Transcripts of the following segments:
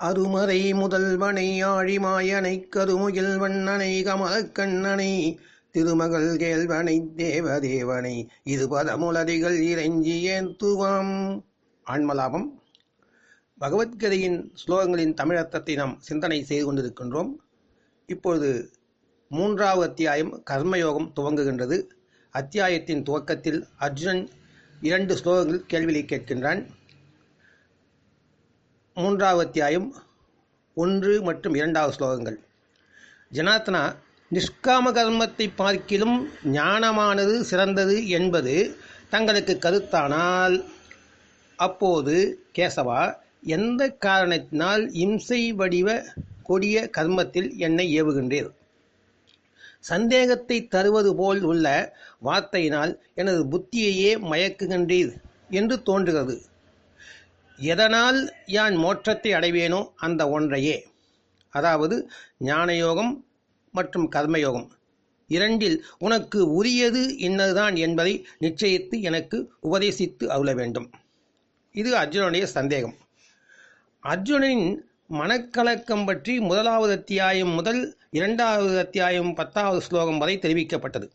அருமறை முதல்வனை ஆழிமாயனை கருமுகில் வண்ணனை கமலக்கண்ணனை திருமகள் கேள்வனை தேவதேவனை இது பதமுலதிகள் இறைஞ்சி ஏந்துவாம். ஆன்மலாபம். பகவத்கீதையின் ஸ்லோகங்களின் தமிழர்த்தத்தை நாம் சிந்தனை செய்து கொண்டிருக்கின்றோம். இப்பொழுது மூன்றாவது அத்தியாயம் கர்மயோகம் துவங்குகின்றது. அத்தியாயத்தின் துவக்கத்தில் அர்ஜுனன் இரண்டு ஸ்லோகங்கள் கேள்வியை கேட்கின்றான். மூன்றாவது அத்தியாயம் ஒன்று மற்றும் இரண்டாவது ஸ்லோகங்கள். ஜனாத்தனா நிஷ்காம கர்மத்தை பார்க்கிலும் ஞானமானது சிறந்தது என்பது தங்களுக்கு கருத்தானால். அப்போது கேசவா எந்த காரணத்தினால் இம்சை வடிவ கொடிய கர்மத்தில் என்னை ஏவுகின்றீர்? சந்தேகத்தை தருவது போல் உள்ள வார்த்தையினால் எனது புத்தியையே மயக்குகின்றீர் என்று தோன்றுகிறது. எதனால் யான் மோட்சத்தை அடைவேனோ அந்த ஒன்றையே. அதாவது ஞானயோகம் மற்றும் கர்மயோகம். இரண்டில் உனக்கு உரியது இன்னதுதான் என்பதை நிச்சயித்து எனக்கு உபதேசித்து அருள வேண்டும். இது அர்ஜுனனுடைய சந்தேகம். அர்ஜுனனின் மனக்கலக்கம் பற்றி முதலாவது அத்தியாயம் முதல் இரண்டாவது அத்தியாயம் பத்தாவது ஸ்லோகம் வரை தெரிவிக்கப்பட்டது.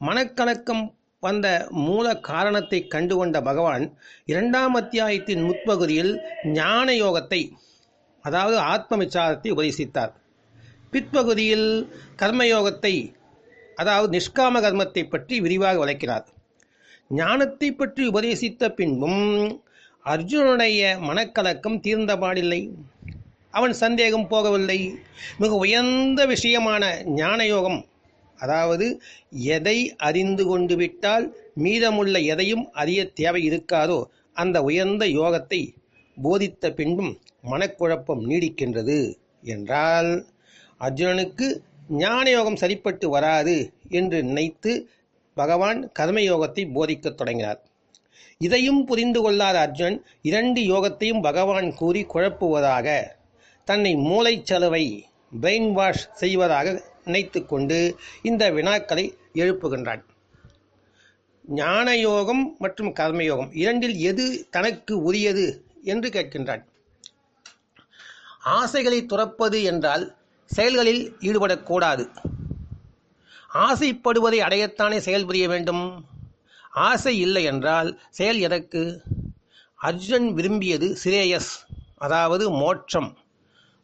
மனக்கலக்கம் வந்த மூல காரணத்தை கண்டுகொண்ட பகவான் இரண்டாம் அத்தியாயத்தின் முற்பகுதியில் ஞான யோகத்தை அதாவது ஆத்ம விசாரத்தை உபதேசித்தார். பிற்பகுதியில் கர்மயோகத்தை அதாவது நிஷ்காம கர்மத்தை பற்றி விரிவாக விளக்கிறார் ஞானத்தை பற்றி உபதேசித்த பின்பும் அர்ஜுனுடைய மனக்கலக்கம் தீர்ந்தபாடில்லை அவன் சந்தேகம் போகவில்லை. மிக உயர்ந்த விஷயமான ஞான யோகம் அதாவது எதை அறிந்து கொண்டு விட்டால் மீதமுள்ள எதையும் அறிய தேவை இருக்காதோ அந்த உயர்ந்த யோகத்தை போதித்த பின்பும் மனக்குழப்பம் நீடிக்கின்றது என்றால் அர்ஜுனனுக்கு ஞான யோகம் சரிப்பட்டு வராது என்று நினைத்து பகவான் கர்மயோகத்தை போதிக்கத் தொடங்கினார். இதையும் புரிந்து கொள்ளாத அர்ஜுனன் இரண்டு யோகத்தையும் பகவான் கூறி குழப்புவதாக தன்னை மூளைச்சலவை பிரெயின் வாஷ் செய்வதாக நினைத்து கொண்டு இந்த வினாக்களை எழுப்புகின்றான். ஞான யோகம் மற்றும் கர்மயோகம் இரண்டில் எது தனக்கு உரியது என்று கேட்கின்றான். ஆசைகளை துறப்பது என்றால் செயல்களில் ஈடுபடக்கூடாது. ஆசைப்படுவதை அடையத்தானே செயல் புரிய வேண்டும்? ஆசை இல்லை என்றால் செயல் எதற்கு? அர்ஜுனன் விரும்பியது சிரேயஸ் அதாவது மோட்சம்.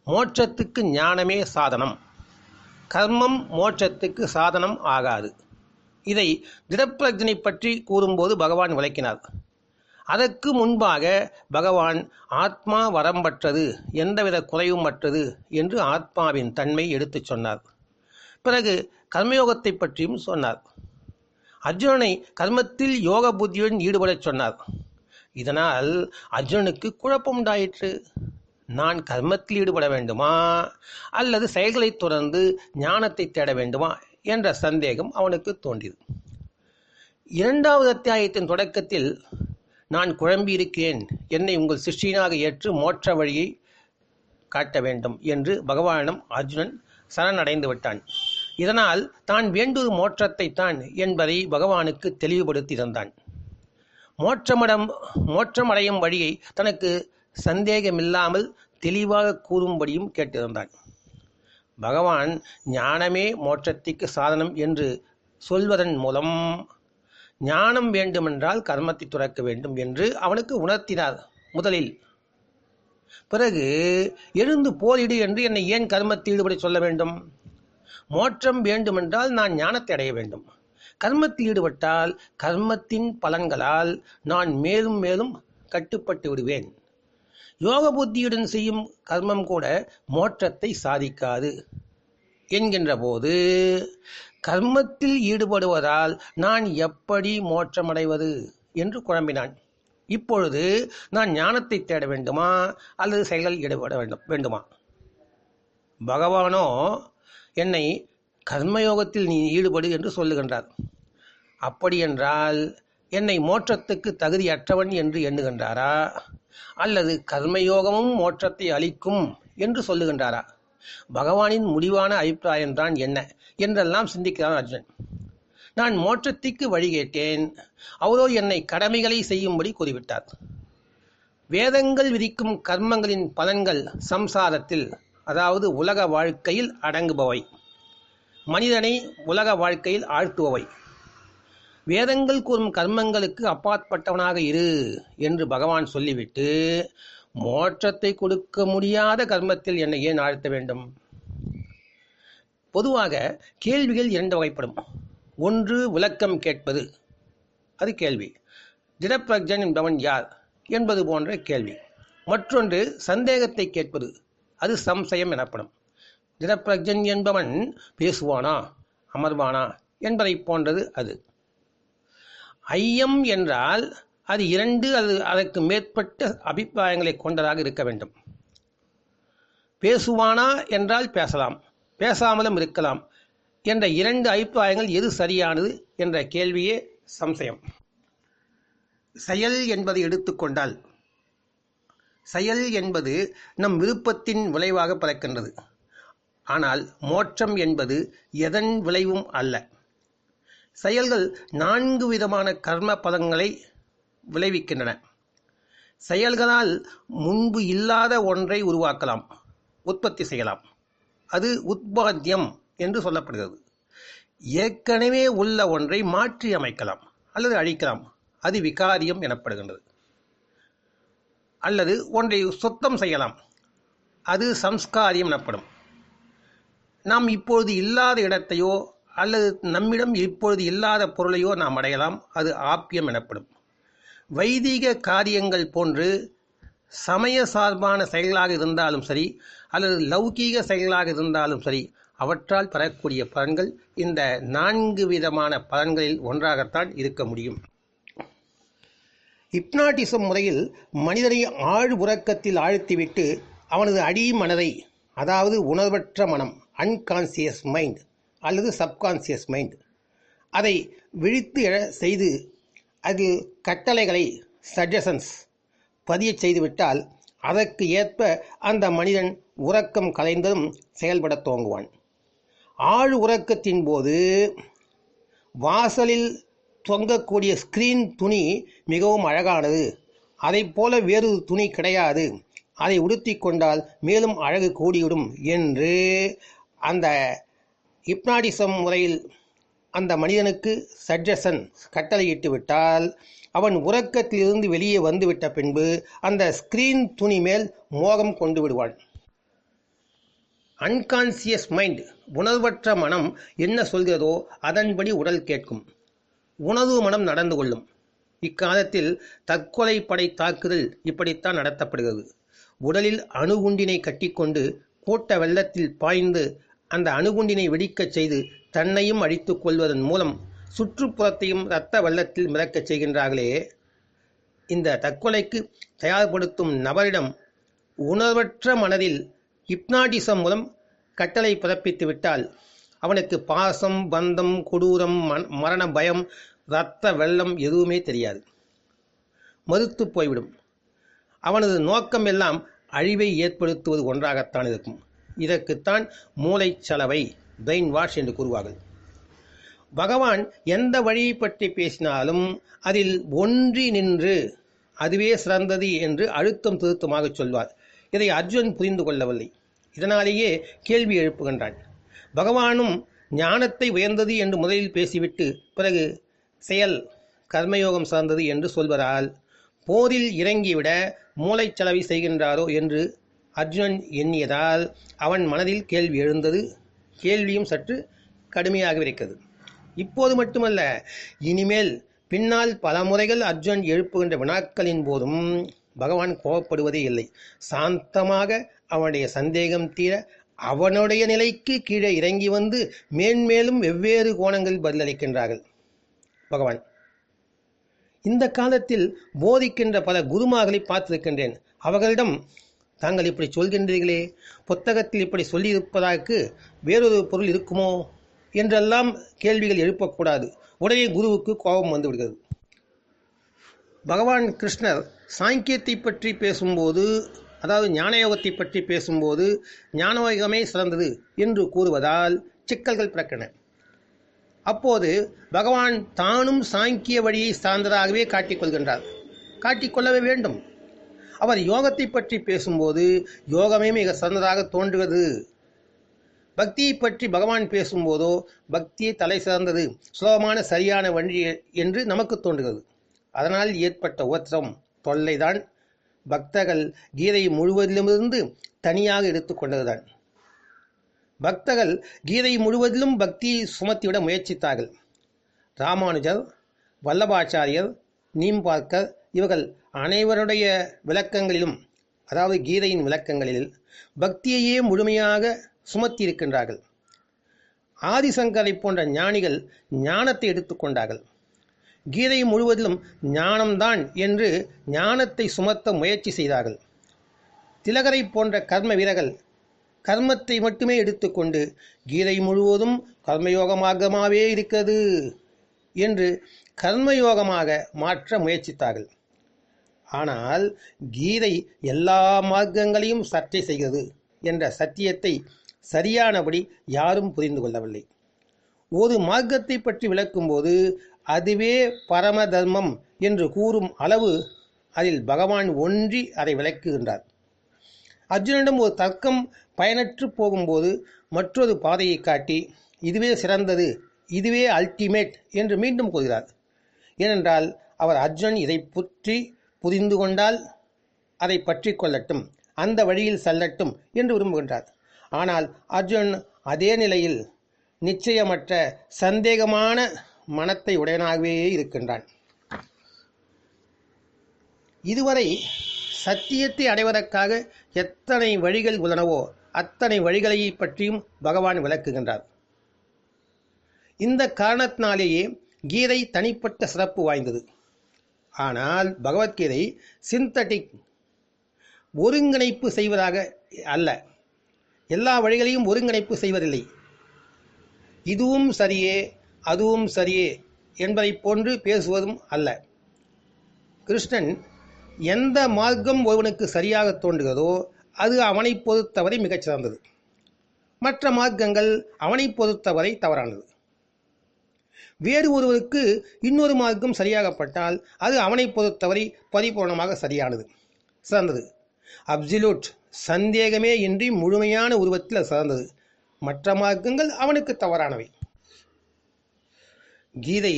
மோட்சத்துக்கு ஞானமே சாதனம். கர்மம் மோட்சத்துக்கு சாதனம் ஆகாது. இதை திடப்பிரஜனை பற்றி கூறும்போது பகவான் விளக்கினார். அதற்கு முன்பாக பகவான் ஆத்மா வரம்பற்றது எந்தவித குறைவுமற்றது என்று ஆத்மாவின் தன்மை எடுத்துச் சொன்னார். பிறகு கர்மயோகத்தை பற்றியும் சொன்னார். அர்ஜுனனை கர்மத்தில் யோக புத்தியுடன் ஈடுபடச் சொன்னார். இதனால் அர்ஜுனனுக்கு குழப்பம் உண்டாயிற்று நான் கர்மத்தில் ஈடுபட வேண்டுமா? அல்லது செயல்களை தொடர்ந்து ஞானத்தை தேட வேண்டுமா? என்ற சந்தேகம் அவனுக்கு தோன்றியது. இரண்டாவது அத்தியாயத்தின் தொடக்கத்தில் நான் குழம்பியிருக்கிறேன். என்னை உங்கள் சிஷ்டியனாக ஏற்று மோற்ற வழியை காட்ட வேண்டும் என்று பகவானிடம் அர்ஜுனன் சரணடைந்து விட்டான். இதனால் தான் வேண்டுவது மோற்றத்தை தான் என்பதை பகவானுக்கு தெளிவுபடுத்தியிருந்தான் மோட்சமடம் மோட்சமடையும் வழியை தனக்கு சந்தேகமில்லாமல் தெளிவாக கூறும்படியும் கேட்டிருந்தார் பகவான் ஞானமே மோட்சத்திற்கு சாதனம் என்று சொல்வதன் மூலம் ஞானம் வேண்டுமென்றால் கர்மத்தை துறக்க வேண்டும் என்று அவனுக்கு உணர்த்தினார் முதலில். பிறகு எழுந்து போரிடு என்று என்னை ஏன் கர்மத்தில் ஈடுபட சொல்ல வேண்டும்? மோட்சம் வேண்டுமென்றால் நான் ஞானத்தை அடைய வேண்டும். கர்மத்தில் ஈடுபட்டால் கர்மத்தின் பலன்களால் நான் மேலும் மேலும் கட்டுப்பட்டு விடுவேன். யோக புத்தியுடன் செய்யும் கர்மம் கூட மோட்சத்தை சாதிக்காது. என்கின்ற போது கர்மத்தில் ஈடுபடுவதால் நான் எப்படி மோட்சமடைவது? என்று குழம்பினான். இப்பொழுது நான் ஞானத்தை தேட வேண்டுமா? அல்லது செயலில் ஈடுபட வேண்டும் வேண்டுமா? பகவானோ என்னை கர்மயோகத்தில் நீ ஈடுபடு என்று சொல்லுகின்றார். அப்படியென்றால் என்னை மோற்றத்துக்கு தகுதியற்றவன் என்று எண்ணுகின்றாரா? அல்லது கர்மயோகமும் மோட்சத்தை அளிக்கும் என்று சொல்லுகின்றாரா? பகவானின் முடிவான அபிப்பிராயம்தான் என்ன என்றெல்லாம் சிந்திக்கிறான் அர்ஜுனன். நான் மோட்சத்திற்கு வழி கேட்டேன். அவரோ என்னை கடமைகளை செய்யும்படி கூறிவிட்டார். வேதங்கள் விதிக்கும் கர்மங்களின் பலன்கள் சம்சாரத்தில் அதாவது உலக வாழ்க்கையில் அடங்குபவை. மனிதனை உலக வாழ்க்கையில் ஆழ்த்துபவை. வேதங்கள் கூறும் கர்மங்களுக்கு அப்பாற்பட்டவனாக இரு என்று பகவான் சொல்லிவிட்டு மோட்சத்தை கொடுக்க முடியாத கர்மத்தில் என்னை ஏன் ஆழ்த்த வேண்டும்? பொதுவாக கேள்விகள் இரண்டு வகைப்படும். ஒன்று விளக்கம் கேட்பது. அது கேள்வி. திடப்பிரஜன் என்பவன் யார் என்பது போன்ற கேள்வி. மற்றொன்று சந்தேகத்தை கேட்பது. அது சம்சயம் எனப்படும். திடப்பிரஜன் என்பவன் பேசுவானா அமர்வானா என்பதை போன்றது அது. ஐயம் என்றால் அது இரண்டு அது அதற்கு மேற்பட்ட அபிப்பிராயங்களை கொண்டதாக இருக்க வேண்டும். பேசுவானா என்றால் பேசலாம் பேசாமலும் இருக்கலாம் என்ற இரண்டு அபிப்பிராயங்கள் எது சரியானது என்ற கேள்வியே சம்சயம். செயல் என்பதை எடுத்துக்கொண்டால் செயல் என்பது நம் விருப்பத்தின் விளைவாக பிறக்கின்றது. ஆனால் மோட்சம் என்பது எதன் விளைவும் அல்ல. செயல்கள் நான்கு விதமான கர்ம பதங்களை விளைவிக்கின்றன. செயல்களால் முன்பு இல்லாத ஒன்றை உருவாக்கலாம் உற்பத்தி செய்யலாம். அது உற்பத்தியம் என்று சொல்லப்படுகிறது. ஏற்கனவே உள்ள ஒன்றை மாற்றி அமைக்கலாம் அல்லது அழிக்கலாம். அது விகாரியம் எனப்படுகின்றது. அல்லது ஒன்றை சுத்தம் செய்யலாம். அது சம்ஸ்காரியம் எனப்படும். நாம் இப்பொழுது இல்லாத இடத்தையோ அல்லது நம்மிடம் இப்பொழுது இல்லாத பொருளையோ நாம் அடையலாம். அது ஆப்பியம் எனப்படும். வைதீக காரியங்கள் போன்று சமய சார்பான செயல்களாக இருந்தாலும் சரி அல்லது லௌகீக செயல்களாக இருந்தாலும் சரி அவற்றால் பெறக்கூடிய பலன்கள் இந்த நான்கு விதமான பலன்களில் ஒன்றாகத்தான் இருக்க முடியும். இப்னாட்டிசம் முறையில் மனிதனை ஆழ் உறக்கத்தில் ஆழ்த்திவிட்டு அவனது அடி மனதை அதாவது உணர்வற்ற மனம் அன்கான்சியஸ் மைண்ட் அல்லது சப்கான்சியஸ் மைண்ட் அதை விழித்து எழ செய்து அது கட்டளைகளை சஜஷன்ஸ் பதியச் செய்துவிட்டால் அதற்கு ஏற்ப அந்த மனிதன் உறக்கம் கலைந்ததும் செயல்படத் துவங்குவான். ஆழ் உறக்கத்தின் போது வாசலில் தொங்கக்கூடிய ஸ்கிரீன் துணி மிகவும் அழகானது. அதைப் போல வேறு துணி கிடையாது. அதை உடுத்தி கொண்டால் மேலும் அழகு கூடிவிடும் என்று அந்த ஹிப்னாடிசம் முறையில் அந்த மனிதனுக்கு சஜஷன் கட்டளையிட்டு விட்டால் அவன் உறக்கத்திலிருந்து வெளியே வந்துவிட்ட பின்பு அந்த ஸ்கிரீன் துணி மேல் மோகம் கொண்டு விடுவான் அன்கான்சியஸ் மைண்ட் உணர்வற்ற மனம் என்ன சொல்கிறதோ அதன்படி உடல் கேட்கும். உணர்வு மனம் நடந்து கொள்ளும். இக்காலத்தில் தற்கொலை படை தாக்குதல் இப்படித்தான் நடத்தப்படுகிறது. உடலில் அணுகுண்டினை கட்டிக்கொண்டு கூட்ட வெள்ளத்தில் பாய்ந்து அந்த அணுகுண்டினை வெடிக்கச் செய்து தன்னையும் அழித்துக் கொள்வதன் மூலம் சுற்றுப்புறத்தையும் இரத்த வெள்ளத்தில் மிதக்கச் செய்கின்றார்களே. இந்த தற்கொலைக்கு தயார்படுத்தும் நபரிடம் உணர்வற்ற மனதில் ஹிப்னாட்டிசம் மூலம் கட்டளை பிறப்பித்து விட்டால் அவனுக்கு பாசம் பந்தம் கொடூரம் மரண பயம் இரத்த வெள்ளம் எதுவுமே தெரியாது. மறுத்து போய்விடும். அவனது நோக்கம் எல்லாம் அழிவை ஏற்படுத்துவது ஒன்றாகத்தான் இருக்கும். இதற்குத்தான் மூளைச்சலவை பிரெயின் வாஷ் என்று கூறுவார்கள். பகவான் எந்த வழியை பற்றி பேசினாலும் அதில் ஒன்றி நின்று அதுவே சிறந்தது என்று அழுத்தம் திருத்தமாக சொல்வார். இதை அர்ஜுன் புரிந்து கொள்ளவில்லை. இதனாலேயே கேள்வி எழுப்புகின்றான். பகவானும் ஞானத்தை உயர்ந்தது என்று முதலில் பேசிவிட்டு பிறகு செயல் கர்மயோகம் சார்ந்தது என்று சொல்வதால் போரில் இறங்கிவிட மூளைச்சலவை செய்கின்றாரோ என்று அர்ஜுனன் எண்ணியதால் அவன் மனதில் கேள்வி எழுந்தது. கேள்வியும் சற்று கடுமையாக இருக்கிறது இப்போது மட்டுமல்ல இனிமேல் பின்னால் பல முறைகள் அர்ஜுன் எழுப்புகின்ற வினாக்களின் போதும் பகவான் கோபப்படுவதே இல்லை. சாந்தமாக அவனுடைய சந்தேகம் தீர அவனுடைய நிலைக்கு கீழே இறங்கி வந்து மேன்மேலும் வெவ்வேறு கோணங்களில் பதிலளிக்கின்றார்கள். பகவான் இந்த காலத்தில் போதிக்கின்ற பல குருமார்களை பார்த்திருக்கின்றேன். அவர்களிடம் தாங்கள் இப்படி சொல்கின்றீர்களே? புத்தகத்தில் இப்படி சொல்லியிருப்பதற்கு வேறொரு பொருள் இருக்குமோ? என்றெல்லாம் கேள்விகள் எழுப்பக்கூடாது. உடனே குருவுக்கு கோபம் வந்துவிடுகிறது. பகவான் கிருஷ்ணர் சாங்கியத்தை பற்றி பேசும்போது அதாவது ஞானயோகத்தை பற்றி பேசும்போது ஞானயோகமே சிறந்தது என்று கூறுவதால் சிக்கல்கள் பிறக்கின. அப்போது பகவான் தானும் சாங்கிய வழியை சார்ந்ததாகவே காட்டிக்கொள்கின்றார் காட்டிக்கொள்ளவே வேண்டும். அவர் யோகத்தை பற்றி பேசும்போது யோகமே மிக சிறந்ததாக தோன்றுகிறது. பக்தியை பற்றி பகவான் பேசும்போதோ பக்தியை தலை சிறந்தது சுலபமான சரியான வழி என்று நமக்கு தோன்றுகிறது. அதனால் ஏற்பட்ட உபத்திரம் தொல்லைதான் பக்தர்கள் கீதை முழுவதிலுமிருந்து தனியாக எடுத்துக்கொண்டதுதான் பக்தர்கள் கீதை முழுவதிலும் பக்தியை சுமத்திவிட முயற்சித்தார்கள். ராமானுஜர் வல்லபாச்சாரியர் நீம்பார்க்கர் இவர்கள் அனைவருடைய விளக்கங்களிலும் அதாவது கீதையின் விளக்கங்களில் பக்தியையே முழுமையாக சுமத்தியிருக்கின்றார்கள். ஆதிசங்கரை போன்ற ஞானிகள் ஞானத்தை எடுத்துக்கொண்டார்கள் கீதை முழுவதிலும் ஞானம்தான் என்று ஞானத்தை சுமத்த முயற்சி செய்தார்கள். திலகரை போன்ற கர்ம வீரர்கள் கர்மத்தை மட்டுமே எடுத்துக்கொண்டு கீதை முழுவதும் கர்மயோகமாகமாகவே இருக்கிறது என்று கர்மயோகமாக மாற்ற முயற்சித்தார்கள். ஆனால் கீதை எல்லா மார்க்கங்களையும் சர்ச்சை செய்கிறது என்ற சத்தியத்தை சரியானபடி யாரும் புரிந்து கொள்ளவில்லை. ஒரு மார்க்கத்தை பற்றி விளக்கும்போது அதுவே பரம தர்மம் என்று கூறும் அளவு அதில் பகவான் ஒன்றி அதை விளக்குகின்றார். அர்ஜுனிடம் ஒரு தர்க்கம் பயனற்று போகும்போது மற்றொரு பாதையை காட்டி இதுவே சிறந்தது இதுவே அல்டிமேட் என்று மீண்டும் கூறுகிறார். ஏனென்றால் அவர் அர்ஜுன் இதை பற்றி புரிந்து கொண்டால் அதை பற்றி கொள்ளட்டும் அந்த வழியில் செல்லட்டும் என்று விரும்புகின்றார். ஆனால் அர்ஜுன் அதே நிலையில் நிச்சயமற்ற சந்தேகமான மனத்தை உடையனாகவே இருக்கின்றான். இதுவரை சத்தியத்தை அடைவதற்காக எத்தனை வழிகள் உள்ளனவோ அத்தனை வழிகளை பற்றியும் பகவான் விளக்குகின்றார். இந்த காரணத்தினாலேயே கீதை தனிப்பட்ட சிறப்பு வாய்ந்தது. ஆனால் பகவத்கீதை சிந்தட்டிக் ஒருங்கிணைப்பு செய்வதாக அல்ல. எல்லா வழிகளையும் ஒருங்கிணைப்பு செய்வதில்லை. இதுவும் சரியே அதுவும் சரியே என்பதைப் போன்று பேசுவதும் அல்ல. கிருஷ்ணன் எந்த மார்க்கம் ஒருவனுக்கு சரியாக தோன்றுகிறதோ அது அவனை பொறுத்தவரை மிகச்சிறந்தது. மற்ற மார்க்கங்கள் அவனை பொறுத்தவரை தவறானது. வேறு ஒருவருக்கு இன்னொரு மார்க்கம் சரியாகப்பட்டால் அது அவனை பொறுத்தவரை பரிபூர்ணமாக சரியானது. சிறந்தது. அப்சிலூட் சந்தேகமே இன்றி முழுமையான உருவத்தில் சிறந்தது. மற்ற மார்க்கங்கள் அவனுக்கு தவறானவை. கீதை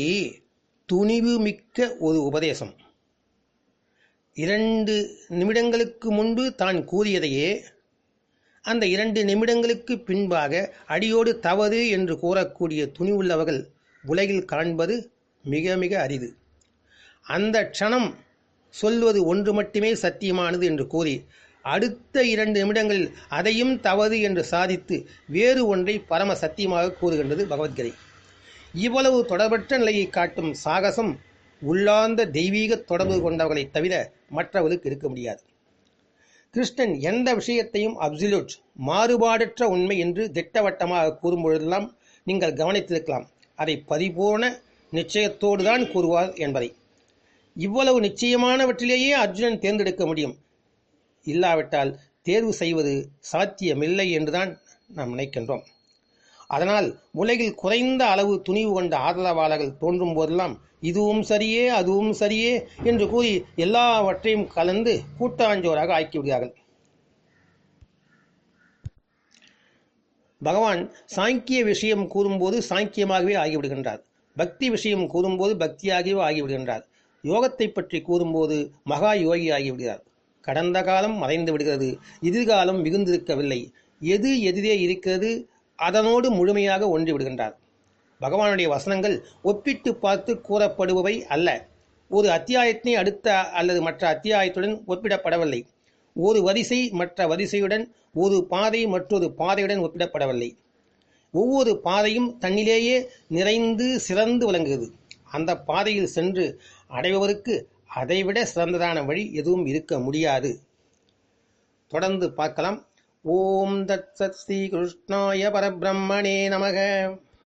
துணிவு மிக்க ஒரு உபதேசம். இரண்டு நிமிடங்களுக்கு முன்பு தான் கூறியதையே அந்த இரண்டு நிமிடங்களுக்கு பின்பாக அடியோடு தவறு என்று கூறக்கூடிய துணிவுள்ளவர்கள் உலகில் காண்பது மிக மிக அரிது. அந்த க்ஷணம் சொல்வது ஒன்று மட்டுமே சத்தியமானது என்று கூறி அடுத்த இரண்டு நிமிடங்களில் அதையும் தவறு என்று சாதித்து வேறு ஒன்றை பரம சத்தியமாக கூறுகின்றது பகவத்கீதை. இவ்வளவு தொடர்பற்ற நிலையை காட்டும் சாகசம் உள்ளார்ந்த தெய்வீக தொடர்பு கொண்டவர்களை தவிர மற்றவர்களுக்கு இருக்க முடியாது. கிருஷ்ணன் எந்த விஷயத்தையும் அப்சல்யூட் மாறுபாடற்ற உண்மை என்று திட்டவட்டமாக கூறும்பொழுதெல்லாம் நீங்கள் கவனித்திருக்கலாம். அதை பரிபூர்ண நிச்சயத்தோடு தான் கூறுவார் என்பதை. இவ்வளவு நிச்சயமானவற்றிலேயே அர்ஜுனன் தேர்ந்தெடுக்க முடியும். இல்லாவிட்டால் தேர்வு செய்வது சாத்தியமில்லை என்றுதான் நாம் நினைக்கின்றோம். அதனால் உலகில் குறைந்த அளவு துணிவு கொண்ட ஆதரவாளர்கள் தோன்றும் போதெல்லாம் இதுவும் சரியே அதுவும் சரியே என்று கூறி எல்லாவற்றையும் கலந்து கூட்டாஞ்சோராக ஆக்கிவிடுகிறார்கள் பகவான் சாங்கிய விஷயம் கூறும்போது சாங்கியமாகவே ஆகிவிடுகின்றார். பக்தி விஷயம் கூறும்போது பக்தியாகவே ஆகிவிடுகின்றார். யோகத்தை பற்றி கூறும்போது மகா யோகி ஆகிவிடுகிறார். கடந்த காலம் மறைந்து விடுகிறது. எதிர்காலம் மிகுந்திருக்கவில்லை. எது எதிரே இருக்கிறது அதனோடு முழுமையாக ஒன்றி விடுகின்றார். பகவானுடைய வசனங்கள் ஒப்பிட்டு பார்த்து கூறப்படுபவை அல்ல. ஒரு அத்தியாயத்தினை அடுத்த அல்லது மற்ற அத்தியாயத்துடன் ஒப்பிடப்படவில்லை. ஒரு வரிசை மற்ற வரிசையுடன் ஒரு பாதை மற்றொரு பாதையுடன் ஒப்பிடப்படவில்லை. ஒவ்வொரு பாதையும் தன்னிலேயே நிறைந்து சிறந்து விளங்குகிறது. அந்த பாதையில் சென்று அடைபவருக்கு அதைவிட சிறந்ததான வழி எதுவும் இருக்க முடியாது. தொடர்ந்து பார்க்கலாம். ஓம் தத் சத் ஸ்ரீ கிருஷ்ணாய பரபிரம்மணே நமக.